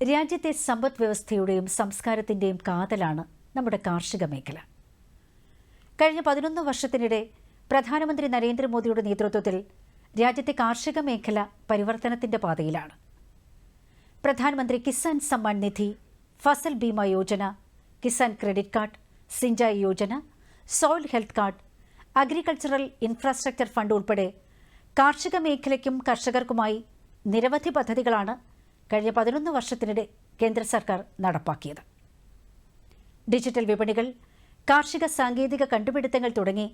രാജ്യത്തെ സമ്പദ് വ്യവസ്ഥയുടെയും സംസ്കാരത്തിന്റെയും കാതലാണ് നമ്മുടെ കാർഷിക മേഖല. കഴിഞ്ഞ പതിനൊന്ന് വർഷത്തിനിടെ പ്രധാനമന്ത്രി നരേന്ദ്രമോദിയുടെ നേതൃത്വത്തിൽ രാജ്യത്തെ കാർഷിക മേഖല പരിവർത്തനത്തിന്റെ പാതയിലാണ്. പ്രധാനമന്ത്രി Kisan Samman Nidhi Fasal Bima Yojana Kisan credit card Sinchai Yojana soil health card agricultural infrastructure fund ഉൾപ്പെടെ കാർഷിക മേഖലയ്ക്കും കർഷകർക്കുമായി നിരവധി പദ്ധതികളാണ് കഴിഞ്ഞ പതിനൊന്ന് വർഷത്തിനിടെ കേന്ദ്ര സർക്കാർ നടപ്പാക്കിയത്. ഡിജിറ്റൽ വിപണികൾ കാർഷിക സാങ്കേതിക കണ്ടുപിടുത്തങ്ങൾ തുടങ്ങി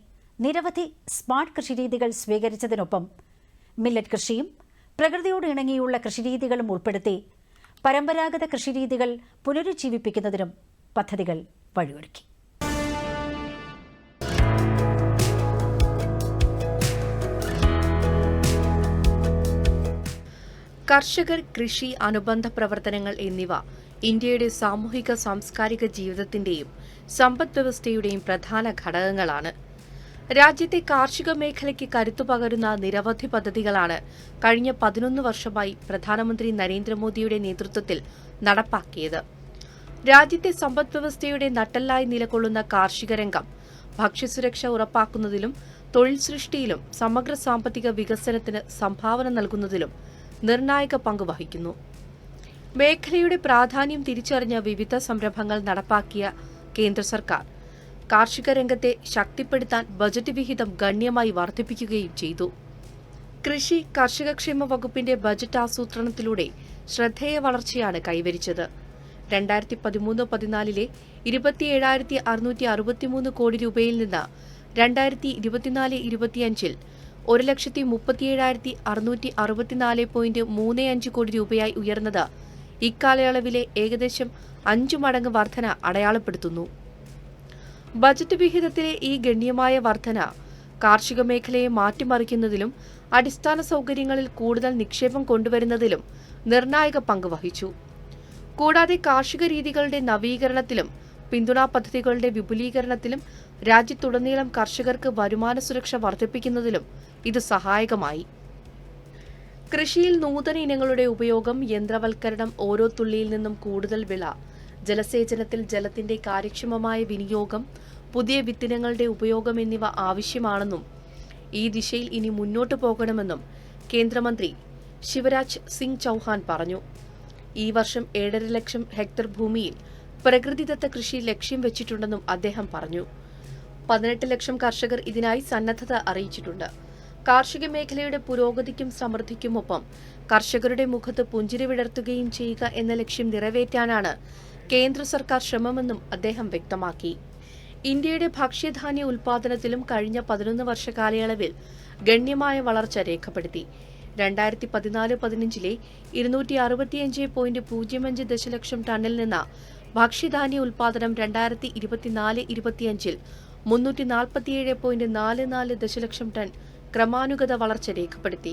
നിരവധി സ്മാർട്ട് കൃഷിരീതികൾ സ്വീകരിച്ചതിനൊപ്പം മില്ലറ്റ് കൃഷിയും പ്രകൃതിയോട് ഇണങ്ങിയുള്ള കൃഷിരീതികളും ഉൾപ്പെടുത്തി പരമ്പരാഗത കൃഷിരീതികൾ പുനരുജ്ജീവിപ്പിക്കുന്നതിനും പദ്ധതികൾ വഴിയൊരുക്കി. കർഷകർ കൃഷി അനുബന്ധ പ്രവർത്തനങ്ങൾ എന്നിവ ഇന്ത്യയുടെ സാമൂഹിക സാംസ്കാരിക ജീവിതത്തിന്റെയും സമ്പദ് വ്യവസ്ഥയുടെയും പ്രധാന ഘടകങ്ങളാണ്. രാജ്യത്തെ കാർഷിക മേഖലയ്ക്ക് കരുത്തു പകരുന്ന നിരവധി പദ്ധതികളാണ് കഴിഞ്ഞ പതിനൊന്ന് വർഷമായി പ്രധാനമന്ത്രി നരേന്ദ്രമോദിയുടെ നേതൃത്വത്തിൽ നടപ്പാക്കിയത്. രാജ്യത്തെ സമ്പദ് വ്യവസ്ഥയുടെ നട്ടെല്ലായി നിലകൊള്ളുന്ന കാർഷിക രംഗം ഭക്ഷ്യസുരക്ഷ ഉറപ്പാക്കുന്നതിലും തൊഴിൽ സൃഷ്ടിയിലും സമഗ്ര സാമ്പത്തിക വികസനത്തിന് സംഭാവന നൽകുന്നതിലും നിർണായക പങ്ക് വഹിക്കുന്നു. മേഖലയുടെ പ്രാധാന്യം തിരിച്ചറിഞ്ഞ വിവിധ സംരംഭങ്ങൾ നടപ്പാക്കിയ കേന്ദ്ര സർക്കാർ കാർഷിക രംഗത്തെ ശക്തിപ്പെടുത്താൻ ബജറ്റ് വിഹിതം ഗണ്യമായി വർദ്ധിപ്പിക്കുകയും ചെയ്തു. കൃഷി കർഷകക്ഷേമ വകുപ്പിന്റെ ബജറ്റ് ആസൂത്രണത്തിലൂടെ ശ്രദ്ധേയ വളർച്ചയാണ് കൈവരിച്ചത്. രണ്ടായിരത്തി പതിമൂന്ന് പതിനാലിലെ ഇരുപത്തിയേഴായിരത്തി അറുന്നൂറ്റി അറുപത്തിമൂന്ന് കോടി രൂപയിൽ നിന്ന് രണ്ടായിരത്തി ഇരുപത്തിനാല് ഇരുപത്തിയഞ്ചിൽ ഒരു ലക്ഷത്തി മുപ്പത്തിയേഴായിരത്തി അറുന്നൂറ്റി അറുപത്തിനാല് പോയിന്റ് മൂന്ന് അഞ്ച് കോടി രൂപയായി ഉയർന്നത്. ഇക്കാലയളവിലെ ഏകദേശം അഞ്ചു മടങ്ങ് വർധന അടയാളപ്പെടുത്തുന്നു. ബജറ്റ് വിഹിതത്തിലെ ഈ ഗണ്യമായ വർധന കാർഷിക മേഖലയെ മാറ്റിമറിക്കുന്നതിലും അടിസ്ഥാന സൗകര്യങ്ങളിൽ കൂടുതൽ നിക്ഷേപം കൊണ്ടുവരുന്നതിലും നിർണായക പങ്ക് വഹിച്ചു. കൂടാതെ കാർഷിക രീതികളുടെ നവീകരണത്തിലും പിന്തുണാ പദ്ധതികളുടെ വിപുലീകരണത്തിലും രാജ്യത്തുടനീളം കർഷകർക്ക് വരുമാന സുരക്ഷ വർദ്ധിപ്പിക്കുന്നതിലും ഇത് സഹായകമായി. കൃഷിയിൽ നൂതന ഇനങ്ങളുടെ ഉപയോഗം യന്ത്രവൽക്കരണം ഓരോ തുള്ളിയിൽ നിന്നും കൂടുതൽ വിള ജലസേചനത്തിൽ ജലത്തിന്റെ കാര്യക്ഷമമായ വിനിയോഗം പുതിയ വിത്തിനങ്ങളുടെ ഉപയോഗം എന്നിവ ആവശ്യമാണെന്നും ഈ ദിശയിൽ ഇനി മുന്നോട്ടു പോകണമെന്നും കേന്ദ്രമന്ത്രി ശിവരാജ് സിംഗ് ചൌഹാൻ പറഞ്ഞു. ഈ വർഷം ഏഴര ലക്ഷം ഹെക്ടർ ഭൂമിയിൽ പ്രകൃതിദത്ത കൃഷി ലക്ഷ്യം വെച്ചിട്ടുണ്ടെന്നും അദ്ദേഹം പറഞ്ഞു. പതിനെട്ട് ലക്ഷം കർഷകർ ഇതിനായി സന്നദ്ധത അറിയിച്ചിട്ടുണ്ട്. കാർഷിക മേഖലയുടെ പുരോഗതിക്കും സമൃദ്ധിക്കുമൊപ്പം കർഷകരുടെ മുഖത്ത് പുഞ്ചിരി വിടർത്തുകയും ചെയ്യുക എന്ന ലക്ഷ്യം നിറവേറ്റാനാണ് കേന്ദ്ര സർക്കാർ ശ്രമമെന്നും അദ്ദേഹം വ്യക്തമാക്കി. ഇന്ത്യയുടെ ഭക്ഷ്യധാന്യ ഉൽപാദനത്തിലും കഴിഞ്ഞ പതിനൊന്ന് വർഷ കാലയളവിൽ ഗണ്യമായ വളർച്ച രേഖപ്പെടുത്തി. രണ്ടായിരത്തി പതിനാല് പതിനഞ്ചിലെ ഇരുന്നൂറ്റി അറുപത്തിയഞ്ച് പോയിന്റ് പൂജ്യം അഞ്ച് ദശലക്ഷം ടണ്ണിൽ നിന്ന് ഭക്ഷ്യധാന്യ ഉൽപാദനം രണ്ടായിരത്തി ഇരുപത്തിനാല് ഇരുപത്തിയഞ്ചിൽ മുന്നൂറ്റി നാൽപ്പത്തിയേഴ് പോയിന്റ് നാല് നാല് ദശലക്ഷം ടൺ ക്രമാനുഗത വളർച്ച രേഖപ്പെടുത്തി.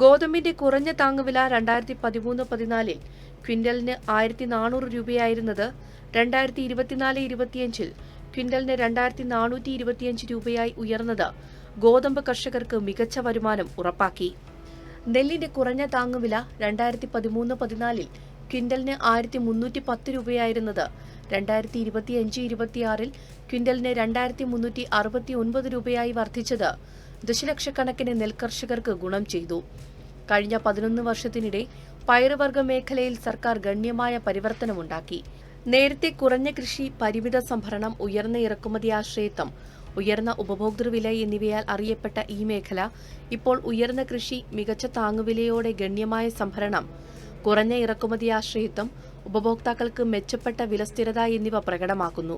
ഗോതമ്പിന്റെ കുറഞ്ഞ താങ്ങുവില രണ്ടായിരത്തി പതിമൂന്ന് പതിനാലിൽ ക്വിന്റലിന് ആയിരത്തി നാനൂറ് രൂപയായിരുന്നത് രണ്ടായിരത്തി ഇരുപത്തിനാല് ഇരുപത്തിയഞ്ചിൽ ക്വിന്റലിന് രണ്ടായിരത്തി നാനൂറ്റി ഇരുപത്തിയഞ്ച് രൂപയായി ഉയർന്നത് ഗോതമ്പ് കർഷകർക്ക് മികച്ച വരുമാനം ഉറപ്പാക്കി. നെല്ലിന്റെ കുറഞ്ഞ താങ്ങുവില രണ്ടായിരത്തി പതിമൂന്ന് പതിനാലിൽ ക്വിന്റലിന് ആയിരത്തി മുന്നൂറ്റി പത്ത് രൂപയായിരുന്നത് രണ്ടായിരത്തി ഇരുപത്തിയഞ്ച് ഇരുപത്തിയാറിൽ ക്വിന്റലിന് രണ്ടായിരത്തി മുന്നൂറ്റി അറുപത്തി ഒൻപത് രൂപയായി വർദ്ധിച്ചത് ദശലക്ഷക്കണക്കിന് നെൽകർഷകർക്ക് ഗുണം ചെയ്തു. കഴിഞ്ഞ പതിനൊന്ന് വർഷത്തിനിടെ പയറുവർഗ മേഖലയിൽ സർക്കാർ ഗണ്യമായ പരിവർത്തനമുണ്ടാക്കി. നേരത്തെ കുറഞ്ഞ കൃഷി പരിമിത സംഭരണം ഉയർന്ന ഇറക്കുമതി ആശ്രയത്വം ഉയർന്ന ഉപഭോക്തൃവില എന്നിവയാൽ അറിയപ്പെട്ട ഈ മേഖല ഇപ്പോൾ ഉയർന്ന കൃഷി മികച്ച താങ്ങുവിലയോടെ ഗണ്യമായ സംഭരണം കുറഞ്ഞ ഇറക്കുമതി ആശ്രയത്വം ഉപഭോക്താക്കൾക്ക് മെച്ചപ്പെട്ട വിലസ്ഥിരത എന്നിവ പ്രകടമാക്കുന്നു.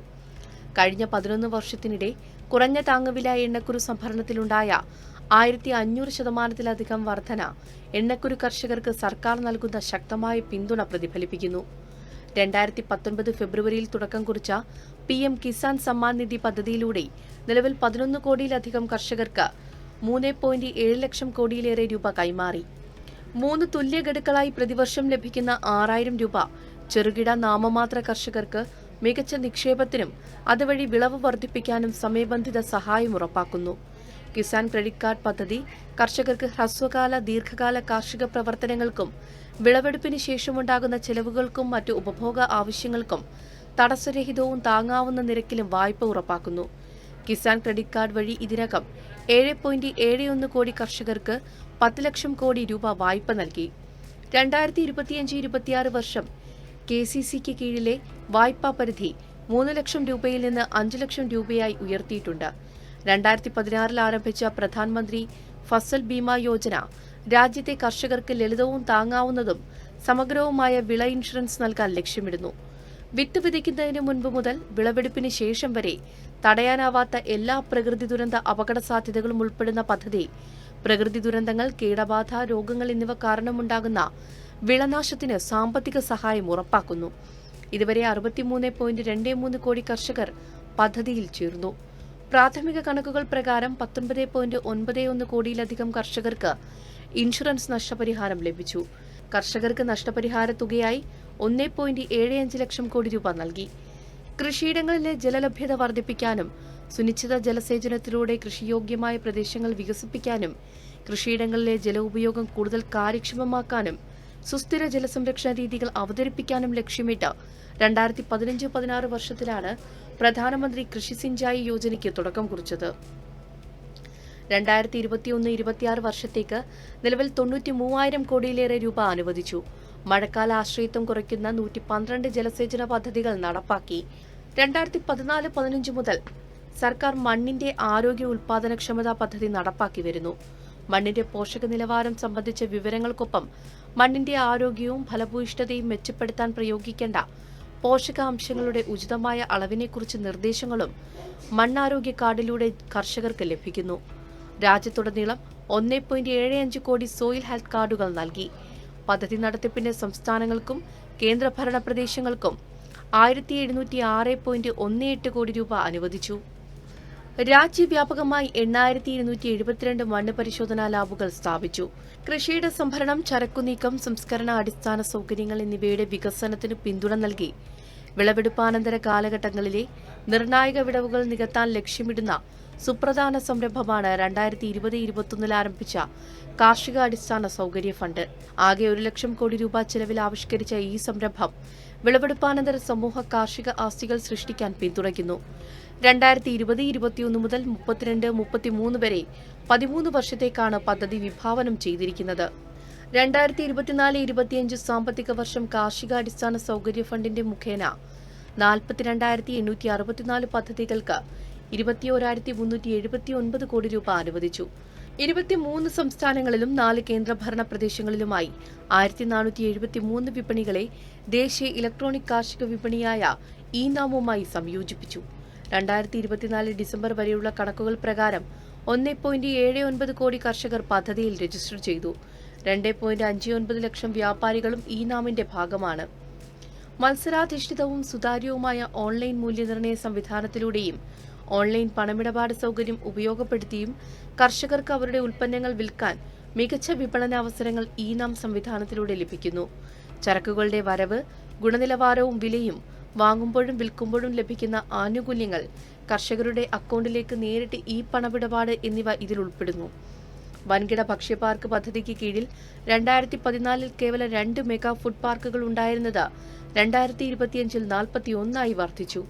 കഴിഞ്ഞ പതിനൊന്ന് വർഷത്തിനിടെ കുറഞ്ഞ താങ്ങുവില എണ്ണക്കുരു സംഭരണത്തിലുണ്ടായ ആയിരത്തി അഞ്ഞൂറ് ശതമാനത്തിലധികം വർധന എണ്ണക്കുരു കർഷകർക്ക് സർക്കാർ നൽകുന്ന ശക്തമായ പിന്തുണ പ്രതിഫലിപ്പിക്കുന്നു. രണ്ടായിരത്തി പത്തൊൻപത് ഫെബ്രുവരിയിൽ തുടക്കം കുറിച്ച പി എം കിസാൻ സമ്മാൻ നിധി പദ്ധതിയിലൂടെ നിലവിൽ പതിനൊന്ന് കോടിയിലധികം കർഷകർക്ക് മൂന്ന് പോയിന്റ് ഏഴ് ലക്ഷം കോടിയിലേറെ രൂപ കൈമാറി. മൂന്ന് തുല്യ ഗഡുക്കളായി പ്രതിവർഷം ലഭിക്കുന്ന ആറായിരം രൂപ ചെറുകിട നാമമാത്ര കർഷകർക്ക് മികച്ച നിക്ഷേപത്തിനും അതുവഴി വിളവ് വർദ്ധിപ്പിക്കാനും സമയബന്ധിത സഹായം ഉറപ്പാക്കുന്നു. കിസാൻ ക്രെഡിറ്റ് കാർഡ് പദ്ധതി കർഷകർക്ക് ഹ്രസ്വകാല ദീർഘകാല കാർഷിക പ്രവർത്തനങ്ങൾക്കും വിളവെടുപ്പിന് ശേഷമുണ്ടാകുന്ന ചെലവുകൾക്കും മറ്റു ഉപഭോഗ ആവശ്യങ്ങൾക്കും തടസ്സരഹിതവും താങ്ങാവുന്ന നിരക്കിലും വായ്പ ഉറപ്പാക്കുന്നു. കിസാൻ ക്രെഡിറ്റ് കാർഡ് വഴി ഇതിനകം ഏഴ് പോയിന്റ് ഏഴ് ഒന്ന് കോടി കർഷകർക്ക് പത്ത് ലക്ഷം കോടി രൂപ വായ്പ നൽകി. രണ്ടായിരത്തി ഇരുപത്തിയഞ്ച് ഇരുപത്തിയാറ് വർഷം കെ സി സിക്ക് കീഴിലെ വായ്പാ പരിധി മൂന്ന് ലക്ഷം രൂപയിൽ നിന്ന് അഞ്ച് ലക്ഷം രൂപയായി ഉയർത്തിയിട്ടുണ്ട്. രണ്ടായിരത്തി പതിനാറിൽ ആരംഭിച്ച പ്രധാനമന്ത്രി ഫസൽ ബീമ യോജന രാജ്യത്തെ കർഷകർക്ക് ലളിതവും താങ്ങാവുന്നതും സമഗ്രവുമായ വിള ഇൻഷുറൻസ് നൽകാൻ ലക്ഷ്യമിടുന്നു. വിത്ത് വിതയ്ക്കുന്നതിന് മുൻപ് മുതൽ വിളവെടുപ്പിന് ശേഷം വരെ തടയാനാവാത്ത എല്ലാ പ്രകൃതി ദുരന്ത അപകട സാധ്യതകളും ഉൾപ്പെടുന്ന പദ്ധതി പ്രകൃതി ദുരന്തങ്ങൾ കീടബാധ രോഗങ്ങൾ എന്നിവ കാരണമുണ്ടാകുന്ന വിളനാശത്തിന് സാമ്പത്തിക സഹായം ഉറപ്പാക്കുന്നു. ഇതുവരെ അറുപത്തിമൂന്ന് പോയിന്റ് രണ്ട് മൂന്ന് കോടി കർഷകർ പദ്ധതിയിൽ ചേർന്നു. പ്രാഥമിക കണക്കുകൾ പ്രകാരം പത്തൊൻപത് പോയിന്റ് ഒൻപത് ഒന്ന് കോടിയിലധികം കർഷകർക്ക് ഇൻഷുറൻസ് നഷ്ടപരിഹാരം ലഭിച്ചു. കർഷകർക്ക് നഷ്ടപരിഹാര തുകയായി ഒന്നേ പോയിന്റ് ഏഴ് അഞ്ച് ലക്ഷം കോടി രൂപ നൽകി. കൃഷിയിടങ്ങളിലെ ജലലഭ്യത വർദ്ധിപ്പിക്കാനും സുനിശ്ചിത ജലസേചനത്തിലൂടെ കൃഷിയോഗ്യമായ പ്രദേശങ്ങൾ വികസിപ്പിക്കാനും കൃഷിയിടങ്ങളിലെ ജലഉപയോഗം കൂടുതൽ കാര്യക്ഷമമാക്കാനും സുസ്ഥിര ജലസംരക്ഷണ രീതികൾ അവതരിപ്പിക്കാനും ലക്ഷ്യമിട്ട് രണ്ടായിരത്തി പതിനഞ്ച് പതിനാറ് വർഷത്തിലാണ് പ്രധാനമന്ത്രി കൃഷി സിഞ്ചായി യോജനയ്ക്ക് തുടക്കം കുറിച്ചത്. രണ്ടായിരത്തി ഇരുപത്തിയൊന്ന് ഇരുപത്തിയാറ് വർഷത്തേക്ക് നിലവിൽ തൊണ്ണൂറ്റി മൂവായിരം കോടിയിലേറെ രൂപ അനുവദിച്ചു. മഴക്കാല ആശ്രയത്വം കുറയ്ക്കുന്ന നൂറ്റി പന്ത്രണ്ട് ജലസേചന പദ്ധതികൾ നടപ്പാക്കി. രണ്ടായിരത്തി പതിനാല് പതിനഞ്ച് മുതൽ സർക്കാർ മണ്ണിന്റെ ആരോഗ്യ ഉൽപാദനക്ഷമതാ പദ്ധതി നടപ്പാക്കി വരുന്നു. മണ്ണിന്റെ പോഷക നിലവാരം സംബന്ധിച്ച വിവരങ്ങൾക്കൊപ്പം മണ്ണിന്റെ ആരോഗ്യവും ഫലഭൂയിഷ്ഠതയും മെച്ചപ്പെടുത്താൻ പ്രയോഗിക്കേണ്ട പോഷകാംശങ്ങളുടെ ഉചിതമായ അളവിനെക്കുറിച്ച് നിർദ്ദേശങ്ങളും മണ്ണാരോഗ്യ കാർഡിലൂടെ കർഷകർക്ക് ലഭിക്കുന്നു. രാജ്യത്തുടനീളം ഒന്നേ പോയിന്റ് ഏഴ് അഞ്ച് കോടി സോയിൽ ഹെൽത്ത് കാർഡുകൾ നൽകി. പദ്ധതി നടത്തിപ്പിന് സംസ്ഥാനങ്ങൾക്കും കേന്ദ്രഭരണ പ്രദേശങ്ങൾക്കും ആയിരത്തി എഴുന്നൂറ്റി ആറ് പോയിന്റ് ഒന്ന് എട്ട് കോടി രൂപ അനുവദിച്ചു. രാജ്യവ്യാപകമായി എണ്ണായിരത്തി ഇരുന്നൂറ്റി എഴുപത്തിരണ്ട് മണ്ണ് പരിശോധനാ ലാബുകൾ സ്ഥാപിച്ചു. കൃഷിയുടെ സംഭരണം ചരക്കുനീക്കം സംസ്കരണ അടിസ്ഥാന സൗകര്യങ്ങൾ എന്നിവയുടെ വികസനത്തിന് പിന്തുണ നൽകി. വിളവെടുപ്പാനന്തര കാലഘട്ടങ്ങളിലെ നിർണായക വിടവുകൾ നികത്താൻ ലക്ഷ്യമിടുന്ന സുപ്രധാന സംരംഭമാണ് രണ്ടായിരത്തി ഇരുപത് ഇരുപത്തൊന്നിൽ ആരംഭിച്ച കാർഷിക അടിസ്ഥാന സൗകര്യ ഫണ്ട്. ആകെ ഒരു ലക്ഷം കോടി രൂപ ചെലവിൽ ആവിഷ്കരിച്ച ഈ സംരംഭം വിളവെടുപ്പാനന്തര സമൂഹ കാർഷിക ആസ്തികൾ സൃഷ്ടിക്കാൻ പിന്തുണയ്ക്കുന്നു. രണ്ടായിരത്തി ഇരുപത് ഇരുപത്തിയൊന്ന് മുതൽ മുപ്പത്തിരണ്ട് മുപ്പത്തിമൂന്ന് വരെ പതിമൂന്ന് വർഷത്തേക്കാണ് പദ്ധതി വിഭാവനം ചെയ്തിരിക്കുന്നത്. രണ്ടായിരത്തി ഇരുപത്തിനാല് ഇരുപത്തിയഞ്ച് സാമ്പത്തിക വർഷം കാർഷികാടിസ്ഥാന സൗകര്യ ഫണ്ടിന്റെ മുഖേന നാൽപ്പത്തിരണ്ടായിരത്തി എണ്ണൂറ്റി അറുപത്തിനാല് പദ്ധതികൾക്ക് ഇരുപത്തിയോരായിരത്തി മുന്നൂറ്റി എഴുപത്തി ഒൻപത് കോടി രൂപ അനുവദിച്ചു. ഇരുപത്തിമൂന്ന് സംസ്ഥാനങ്ങളിലും നാല് കേന്ദ്രഭരണ പ്രദേശങ്ങളിലുമായി ആയിരത്തി നാനൂറ്റി എഴുപത്തി മൂന്ന് വിപണികളെ ദേശീയ ഇലക്ട്രോണിക് കാർഷിക വിപണിയായ ഇ നാമുമായി സംയോജിപ്പിച്ചു. രണ്ടായിരത്തി ഇരുപത്തിനാല് ഡിസംബർ വരെയുള്ള കണക്കുകൾ പ്രകാരം ഒന്ന് പോയിന്റ് ഏഴ് ഒൻപത് കോടി കർഷകർ പദ്ധതിയിൽ രജിസ്റ്റർ ചെയ്തു. രണ്ട് പോയിന്റ് അഞ്ച് ഒൻപത് ലക്ഷം വ്യാപാരികളും ഇ നാമിന്റെ ഭാഗമാണ്. മത്സരാധിഷ്ഠിതവും സുതാര്യവുമായ ഓൺലൈൻ മൂല്യനിർണയ സംവിധാനത്തിലൂടെയും ഓൺലൈൻ പണമിടപാട് സൗകര്യം ഉപയോഗപ്പെടുത്തിയും കർഷകർക്ക് അവരുടെ ഉൽപ്പന്നങ്ങൾ വിൽക്കാൻ മികച്ച വിപണന അവസരങ്ങൾ ഇ നാം സംവിധാനത്തിലൂടെ ലഭിക്കുന്നു. ചരക്കുകളുടെ വരവ് ഗുണനിലവാരവും വിലയും വാങ്ങുമ്പോഴും വിൽക്കുമ്പോഴും ലഭിക്കുന്ന ആനുകൂല്യങ്ങൾ കർഷകരുടെ അക്കൗണ്ടിലേക്ക് നേരിട്ട് ഈ പണമിടപാട് എന്നിവ ഇതിൽ ഉൾപ്പെടുന്നു. വൻകിട ഭക്ഷ്യപാർക്ക് പദ്ധതിക്ക് കീഴിൽ രണ്ടായിരത്തി പതിനാലിൽ കേവലം രണ്ട് മെഗാ ഫുഡ് പാർക്കുകൾ ഉണ്ടായിരുന്നത് രണ്ടായിരത്തി ഇരുപത്തിയഞ്ചിൽ നാൽപ്പത്തിയൊന്നായി വർദ്ധിച്ചു.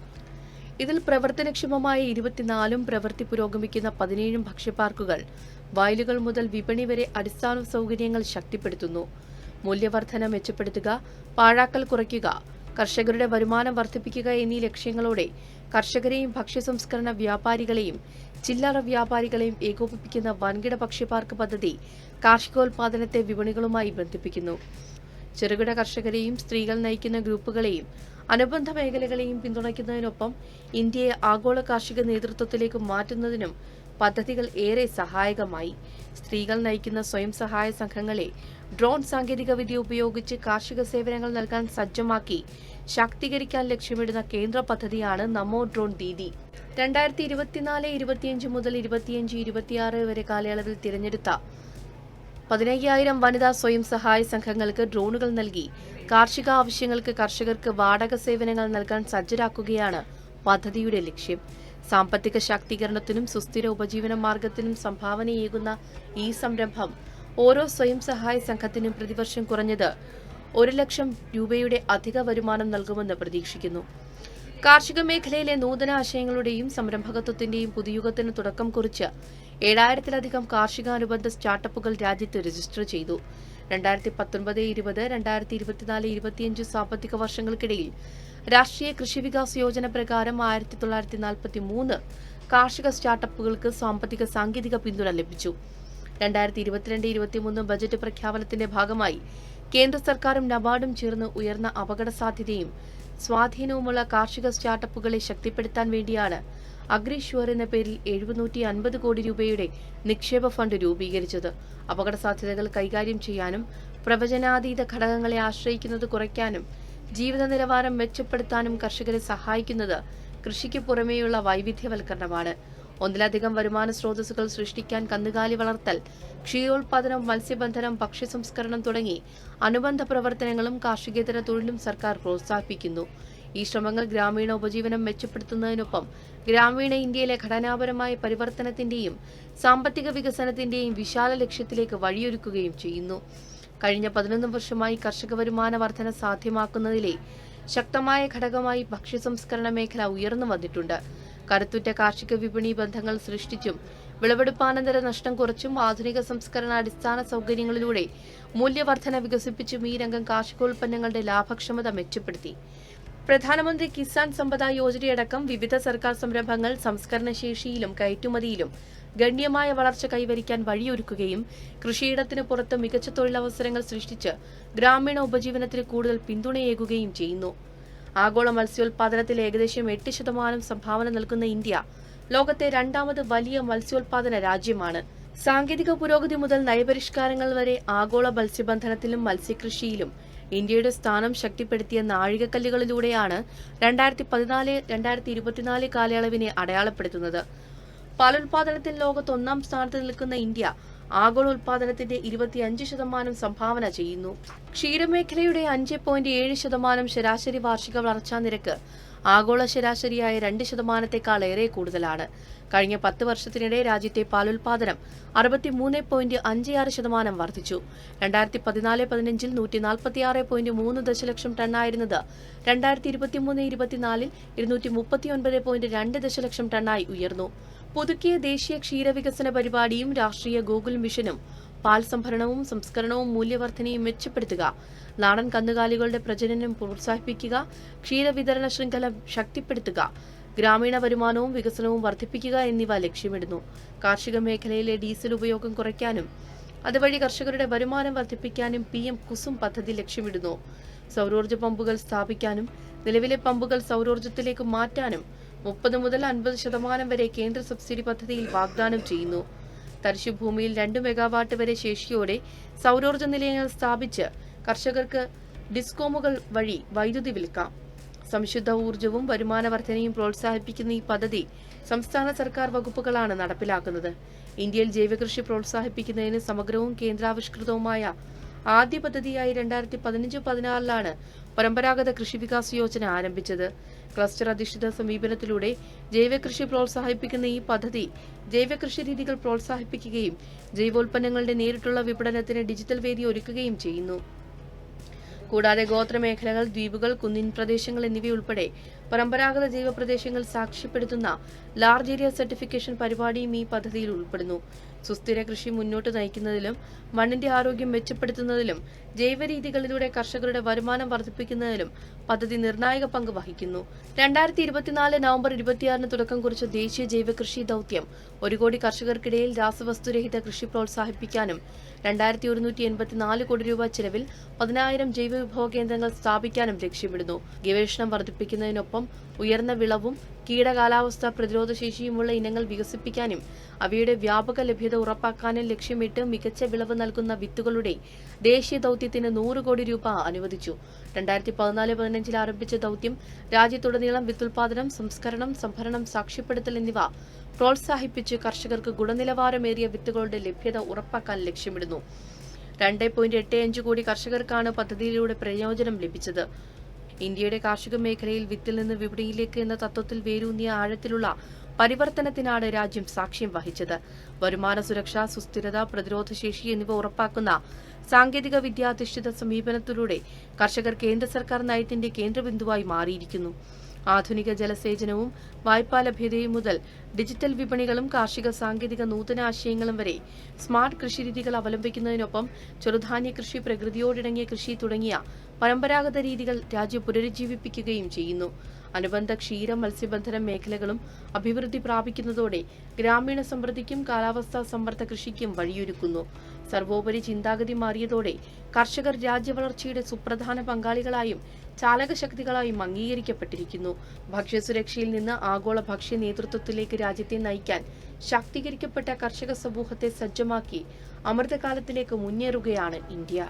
ഇതിൽ പ്രവർത്തനക്ഷമമായ ഇരുപത്തിനാലും പ്രവൃത്തി പുരോഗമിക്കുന്ന പതിനേഴും ഭക്ഷ്യപാർക്കുകൾ വയലുകൾ മുതൽ വിപണി വരെ അടിസ്ഥാന സൗകര്യങ്ങൾ ശക്തിപ്പെടുത്തുന്നു. മൂല്യവർധന മെച്ചപ്പെടുത്തുക പാഴാക്കൽ കുറയ്ക്കുക കർഷകരുടെ വരുമാനം വർദ്ധിപ്പിക്കുക എന്നീ ലക്ഷ്യങ്ങളോടെ കർഷകരെയും ഭക്ഷ്യസംസ്കരണ വ്യാപാരികളെയും ചില്ലറ വ്യാപാരികളെയും ഏകോപിപ്പിക്കുന്ന വൻകിട ഭക്ഷ്യപാർക്ക് പദ്ധതി കാർഷികോൽപാദനത്തെ വിപണികളുമായി ബന്ധിപ്പിക്കുന്നു. ചെറുകിട കർഷകരെയും സ്ത്രീകൾ നയിക്കുന്ന ഗ്രൂപ്പുകളെയും അനുബന്ധ മേഖലകളെയും പിന്തുണയ്ക്കുന്നതിനൊപ്പം ഇന്ത്യയെ ആഗോള കാർഷിക നേതൃത്വത്തിലേക്ക് മാറ്റുന്നതിനും പദ്ധതികൾ ഏറെ സഹായകമായി. സ്ത്രീകൾ നയിക്കുന്ന സ്വയം സഹായ സംഘങ്ങളെ ഡ്രോൺ സാങ്കേതികവിദ്യ ഉപയോഗിച്ച് കാർഷിക സേവനങ്ങൾ നൽകാൻ സജ്ജമാക്കി ശാക്തീകരിക്കാൻ ലക്ഷ്യമിടുന്ന കേന്ദ്ര പദ്ധതിയാണ് നമോ ഡ്രോൺ ദീദി. രണ്ടായിരത്തി ഇരുപത്തിനാല് ഇരുപത്തിയഞ്ച് മുതൽ ഇരുപത്തിയഞ്ച് ഇരുപത്തിയാറ് വരെ കാലയളവിൽ തിരഞ്ഞെടുത്ത പതിനയ്യായിരം വനിതാ സ്വയം സഹായ സംഘങ്ങൾക്ക് ഡ്രോണുകൾ നൽകി. കാർഷിക ആവശ്യങ്ങൾക്ക് കർഷകർക്ക് വാടക സേവനങ്ങൾ നൽകാൻ സജ്ജരാക്കുകയാണ് പദ്ധതിയുടെ ലക്ഷ്യം. സാമ്പത്തിക ശാക്തീകരണത്തിനും സുസ്ഥിര ഉപജീവന മാർഗത്തിനും സംഭാവനയേകുന്ന ഈ സംരംഭം ഓരോ സ്വയം സഹായ സംഘത്തിനും പ്രതിവർഷം കുറഞ്ഞത് ഒരു ലക്ഷം രൂപയുടെ അധിക വരുമാനം നൽകുമെന്ന് പ്രതീക്ഷിക്കുന്നു. കാർഷിക മേഖലയിലെ നൂതന ആശയങ്ങളുടെയും സംരംഭകത്വത്തിന്റെയും പുതുയുഗത്തിന് തുടക്കം കുറിച്ച് ഏഴായിരത്തിലധികം കാർഷികാനുബന്ധ സ്റ്റാർട്ടപ്പുകൾ രാജ്യത്ത് രജിസ്റ്റർ ചെയ്തു. രണ്ടായിരത്തി പത്തൊൻപത് ഇരുപത് രണ്ടായിരത്തി ഇരുപത്തിനാല് ഇരുപത്തിയഞ്ച് സാമ്പത്തിക വർഷങ്ങൾക്കിടയിൽ രാഷ്ട്രീയ കൃഷി വികാസ് യോജന പ്രകാരം ആയിരത്തി തൊള്ളായിരത്തി നാൽപ്പത്തി മൂന്ന് കാർഷിക സ്റ്റാർട്ടപ്പുകൾക്ക് സാമ്പത്തിക സാങ്കേതിക പിന്തുണ ലഭിച്ചു. രണ്ടായിരത്തി ഇരുപത്തിരണ്ട് ഇരുപത്തിമൂന്ന് ബജറ്റ് പ്രഖ്യാപനത്തിന്റെ ഭാഗമായി കേന്ദ്ര സർക്കാരും നബാർഡും ചേർന്ന് ഉയർന്ന അപകട സാധ്യതയും സ്വാധീനവുമുള്ള കാർഷിക സ്റ്റാർട്ടപ്പുകളെ ശക്തിപ്പെടുത്താൻ വേണ്ടിയാണ് അഗ്രിഷ്വർ എന്ന പേരിൽ എഴുപത്തി അൻപത് കോടി രൂപയുടെ നിക്ഷേപ ഫണ്ട് രൂപീകരിച്ചത്. അപകട സാധ്യതകൾ കൈകാര്യം ചെയ്യാനും പ്രവചനാതീത ഘടകങ്ങളെ ആശ്രയിക്കുന്നത് കുറയ്ക്കാനും ജീവിത നിലവാരം മെച്ചപ്പെടുത്താനും കർഷകരെ സഹായിക്കുന്നത് കൃഷിക്ക് പുറമേയുള്ള വൈവിധ്യവൽക്കരണമാണ്. ഒന്നിലധികം വരുമാന സ്രോതസ്സുകൾ സൃഷ്ടിക്കാൻ കന്നുകാലി വളർത്തൽ ക്ഷീരോത്പാദനം മത്സ്യബന്ധനം ഭക്ഷ്യസംസ്കരണം തുടങ്ങി അനുബന്ധ പ്രവർത്തനങ്ങളും കാർഷികേതര തൊഴിലും സർക്കാർ പ്രോത്സാഹിപ്പിക്കുന്നു. ഈ ശ്രമങ്ങൾ ഗ്രാമീണ ഉപജീവനം മെച്ചപ്പെടുത്തുന്നതിനൊപ്പം ഗ്രാമീണ ഇന്ത്യയിലെ ഘടനാപരമായ പരിവർത്തനത്തിന്റെയും സാമ്പത്തിക വികസനത്തിന്റെയും വിശാല ലക്ഷ്യത്തിലേക്ക് വഴിയൊരുക്കുകയും ചെയ്യുന്നു. കഴിഞ്ഞ പതിനൊന്ന് വർഷമായി കർഷക വരുമാന വർധന സാധ്യമാക്കുന്നതിലെ ശക്തമായ ഘടകമായി ഭക്ഷ്യസംസ്കരണ മേഖല ഉയർന്നു വന്നിട്ടുണ്ട്. കരുത്തുറ്റ കാർഷിക വിപണി ബന്ധങ്ങൾ സൃഷ്ടിച്ചും വിളവെടുപ്പാനന്തര നഷ്ടം കുറച്ചും ആധുനിക സംസ്കരണ അടിസ്ഥാന സൗകര്യങ്ങളിലൂടെ മൂല്യവർധന വികസിപ്പിച്ചും ഈ രംഗം കാർഷികോൽപ്പന്നങ്ങളുടെ ലാഭക്ഷമത മെച്ചപ്പെടുത്തി. പ്രധാനമന്ത്രി കിസാൻ സമ്പദ യോജനയടക്കം വിവിധ സർക്കാർ സംരംഭങ്ങൾ സംസ്കരണശേഷിയിലും കയറ്റുമതിയിലും ഗണ്യമായ വളർച്ച കൈവരിക്കാൻ വഴിയൊരുക്കുകയും കൃഷിയിടത്തിന് പുറത്ത് മികച്ച തൊഴിലവസരങ്ങൾ സൃഷ്ടിച്ച് ഗ്രാമീണ ഉപജീവനത്തിന് കൂടുതൽ പിന്തുണയേകുകയും ചെയ്യുന്നു. ആഗോള മത്സ്യോൽപാദനത്തിൽ ഏകദേശം എട്ട് ശതമാനം സംഭാവന നൽകുന്ന ഇന്ത്യ ലോകത്തെ രണ്ടാമത് വലിയ മത്സ്യോൽപാദന രാജ്യമാണ്. സാങ്കേതിക പുരോഗതി മുതൽ നയപരിഷ്കാരങ്ങൾ വരെ ആഗോള മത്സ്യബന്ധനത്തിലും മത്സ്യകൃഷിയിലും ഇന്ത്യയുടെ സ്ഥാനം ശക്തിപ്പെടുത്തിയ നാഴികക്കല്ലുകളിലൂടെയാണ് രണ്ടായിരത്തി പതിനാല് രണ്ടായിരത്തി ഇരുപത്തിനാല് കാലയളവിനെ അടയാളപ്പെടുത്തുന്നത്. പാലുൽപാദനത്തിൽ ലോകത്ത് ഒന്നാം സ്ഥാനത്ത് നിൽക്കുന്ന ഇന്ത്യ ആഗോള ഉൽപാദനത്തിന്റെ ഇരുപത്തിയഞ്ച് ശതമാനം സംഭാവന ചെയ്യുന്നു. ക്ഷീരമേഖലയുടെ അഞ്ച് പോയിന്റ് ഏഴ് ശതമാനം ശരാശരി വാർഷിക വളർച്ചാ നിരക്ക് ആഗോള ശരാശരിയായ രണ്ട് ശതമാനത്തെക്കാൾ ഏറെ കൂടുതലാണ്. കഴിഞ്ഞ പത്ത് വർഷത്തിനിടെ രാജ്യത്തെ പാലുൽപാദനം അറുപത്തിമൂന്ന് പോയിന്റ് അഞ്ച് ആറ് ശതമാനം വർദ്ധിച്ചു. രണ്ടായിരത്തി പതിനാല് പതിനഞ്ചിൽ നൂറ്റി നാൽപ്പത്തിയാറ് പോയിന്റ് മൂന്ന് ദശലക്ഷം ടണ്ണായിരുന്നത് രണ്ടായിരത്തി ഇരുപത്തിമൂന്ന് ഇരുപത്തിനാലിൽ ഇരുന്നൂറ്റി മുപ്പത്തിയൊൻപത് പോയിന്റ് രണ്ട് ദശലക്ഷം ടണ്ണായി ഉയർന്നു. പുതുക്കിയ ദേശീയ ക്ഷീരവികസന പരിപാടിയും രാഷ്ട്രീയ ഗൂഗിൾ മിഷനും പാൽ സംഭരണവും സംസ്കരണവും മൂല്യവർധനയും മെച്ചപ്പെടുത്തുക നാടൻ കന്നുകാലികളുടെ പ്രജനനം പ്രോത്സാഹിപ്പിക്കുക ക്ഷീരവിതരണ ശൃംഖല ശക്തിപ്പെടുത്തുക ഗ്രാമീണ വരുമാനവും വികസനവും വർദ്ധിപ്പിക്കുക എന്നിവ ലക്ഷ്യമിടുന്നു. കാർഷിക മേഖലയിലെ ഡീസൽ ഉപയോഗം കുറയ്ക്കാനും അതുവഴി കർഷകരുടെ വരുമാനം വർദ്ധിപ്പിക്കാനും പി എം കുസും പദ്ധതി ലക്ഷ്യമിടുന്നു. സൗരോർജ പമ്പുകൾ സ്ഥാപിക്കാനും നിലവിലെ പമ്പുകൾ സൗരോർജത്തിലേക്ക് മാറ്റാനും മുപ്പത് മുതൽ അൻപത് ശതമാനം വരെ കേന്ദ്ര സബ്സിഡി പദ്ധതിയിൽ വാഗ്ദാനം ചെയ്യുന്നു. തരിശുഭൂമിയിൽ രണ്ട് മെഗാവാട്ട് വരെ ശേഷിയോടെ സൗരോർജ നിലയങ്ങൾ സ്ഥാപിച്ച് കർഷകർക്ക് ഡിസ്കോമുകൾ വഴി വൈദ്യുതി വിൽക്കാം. സംശുദ്ധ ഊർജവും വരുമാന വർധനയും പ്രോത്സാഹിപ്പിക്കുന്ന ഈ പദ്ധതി സംസ്ഥാന സർക്കാർ വകുപ്പുകളാണ് നടപ്പിലാക്കുന്നത്. ഇന്ത്യയിൽ ജൈവകൃഷി പ്രോത്സാഹിപ്പിക്കുന്നതിന് സമഗ്രവും കേന്ദ്രാവിഷ്കൃതവുമായ ആദ്യ പദ്ധതിയായി രണ്ടായിരത്തി പതിനഞ്ച് പതിനാറിലാണ് പരമ്പരാഗത കൃഷി വികാസ് യോജന ആരംഭിച്ചത്. ക്ലസ്റ്റർ അധിഷ്ഠിത സമീപനത്തിലൂടെ ജൈവകൃഷി പ്രോത്സാഹിപ്പിക്കുന്ന ഈ പദ്ധതി ജൈവകൃഷി രീതികൾ പ്രോത്സാഹിപ്പിക്കുകയും ജൈവോൽപ്പന്നങ്ങളുടെ നേരിട്ടുള്ള വിപണനത്തിന് ഡിജിറ്റൽ വേദി ഒരുക്കുകയും ചെയ്യുന്നു. കൂടാതെ ഗോത്രമേഖലകൾ ദ്വീപുകൾ കുന്നിൻ പ്രദേശങ്ങൾ എന്നിവയുൾപ്പെടെ പരമ്പരാഗത ജൈവ പ്രദേശങ്ങൾ സാക്ഷ്യപ്പെടുത്തുന്ന ലാർജ് ഏരിയ സർട്ടിഫിക്കേഷൻ പരിപാടിയും ഈ പദ്ധതിയിൽ ഉൾപ്പെടുന്നു. സുസ്ഥിര കൃഷി മുന്നോട്ട് നയിക്കുന്നതിലും മണ്ണിന്റെ ആരോഗ്യം മെച്ചപ്പെടുത്തുന്നതിലും ജൈവ രീതികളിലൂടെ കർഷകരുടെ വരുമാനം വർദ്ധിപ്പിക്കുന്നതിലും പദ്ധതി നിർണായക പങ്ക് വഹിക്കുന്നു. രണ്ടായിരത്തി ഇരുപത്തിനാല് നവംബർ ഇരുപത്തിയാറിന് തുടക്കം കുറിച്ച ദേശീയ ജൈവ കൃഷി ദൗത്യം ഒരു കോടി കർഷകർക്കിടയിൽ രാസവസ്തുരഹിത കൃഷി പ്രോത്സാഹിപ്പിക്കാനും രണ്ടായിരത്തി ഒരുന്നൂറ്റി എൺപത്തിനാല് കോടി രൂപ ചെലവിൽ പതിനായിരം ജൈവ വിഭവ കേന്ദ്രങ്ങൾ സ്ഥാപിക്കാനും ലക്ഷ്യമിടുന്നു. ഗവേഷണം വർദ്ധിപ്പിക്കുന്നതിനൊപ്പം ഉയർന്ന വിളവും കീടകാലാവസ്ഥ പ്രതിരോധ ശേഷിയുമുള്ള ഇനങ്ങൾ വികസിപ്പിക്കാനും അവയുടെ വ്യാപക ലഭ്യത ഉറപ്പാക്കാനും ലക്ഷ്യമിട്ട് മികച്ച വിളവ് നൽകുന്ന വിത്തുകളുടെ ദേശീയ ദൌത്യത്തിന് നൂറ് കോടി രൂപ അനുവദിച്ചു. രണ്ടായിരത്തി പതിനാല് പതിനഞ്ചിൽ ആരംഭിച്ച ദൌത്യം രാജ്യത്തുടനീളം വിത്തുൽപാദനം സംസ്കരണം സംഭരണം സാക്ഷ്യപ്പെടുത്തൽ എന്നിവ പ്രോത്സാഹിപ്പിച്ച് കർഷകർക്ക് ഗുണനിലവാരമേറിയ വിത്തുകളുടെ ലഭ്യത ഉറപ്പാക്കാൻ ലക്ഷ്യമിടുന്നു. രണ്ട് പോയിന്റ് എട്ട് അഞ്ച് കോടി കർഷകർക്കാണ് പദ്ധതിയിലൂടെ പ്രയോജനം ലഭിച്ചത്. ഇന്ത്യയുടെ കാർഷിക മേഖലയിൽ വിത്തിൽ നിന്ന് വിപണിയിലേക്ക് എന്ന തത്വത്തിൽ വേരൂന്നിയ ആഴത്തിലുള്ള പരിവർത്തനത്തിനാണ് രാജ്യം സാക്ഷ്യം വഹിച്ചത്. വരുമാന സുരക്ഷ സുസ്ഥിരത പ്രതിരോധശേഷി എന്നിവ ഉറപ്പാക്കുന്ന സാങ്കേതിക വിദ്യാധിഷ്ഠിത സമീപനത്തിലൂടെ കർഷകർ കേന്ദ്ര സർക്കാർ നയത്തിന്റെ കേന്ദ്രബിന്ദുവായി മാറിയിരിക്കുന്നു. ആധുനിക ജലസേചനവും വായ്പാ ലഭ്യതയും മുതൽ ഡിജിറ്റൽ വിപണികളും കാർഷിക സാങ്കേതിക നൂതനാശയങ്ങളും വരെ സ്മാർട്ട് കൃഷിരീതികൾ അവലംബിക്കുന്നതിനൊപ്പം ചെറുധാന്യ കൃഷി പ്രകൃതിയോടിണങ്ങിയ കൃഷി തുടങ്ങിയ പരമ്പരാഗത രീതികൾ രാജ്യം പുനരുജ്ജീവിപ്പിക്കുകയും ചെയ്യുന്നു. അനുബന്ധ ക്ഷീര മത്സ്യബന്ധന മേഖലകളും അഭിവൃദ്ധി പ്രാപിക്കുന്നതോടെ ഗ്രാമീണ സമൃദ്ധിക്കും കാലാവസ്ഥാ സമ്മർദ്ദ കൃഷിക്കും വഴിയൊരുക്കുന്നു. സർവോപരി ചിന്താഗതി മാറിയതോടെ കർഷകർ രാജ്യവളർച്ചയുടെ സുപ്രധാന പങ്കാളികളായും ചാലകശക്തികളായും അംഗീകരിക്കപ്പെട്ടിരിക്കുന്നു. ഭക്ഷ്യസുരക്ഷയിൽ നിന്ന് ആഗോള ഭക്ഷ്യ നേതൃത്വത്തിലേക്ക് രാജ്യത്തെ നയിക്കാൻ ശാക്തീകരിക്കപ്പെട്ട കർഷക സമൂഹത്തെ സജ്ജമാക്കി അമൃതകാലത്തിലേക്ക് മുന്നേറുകയാണ് ഇന്ത്യ.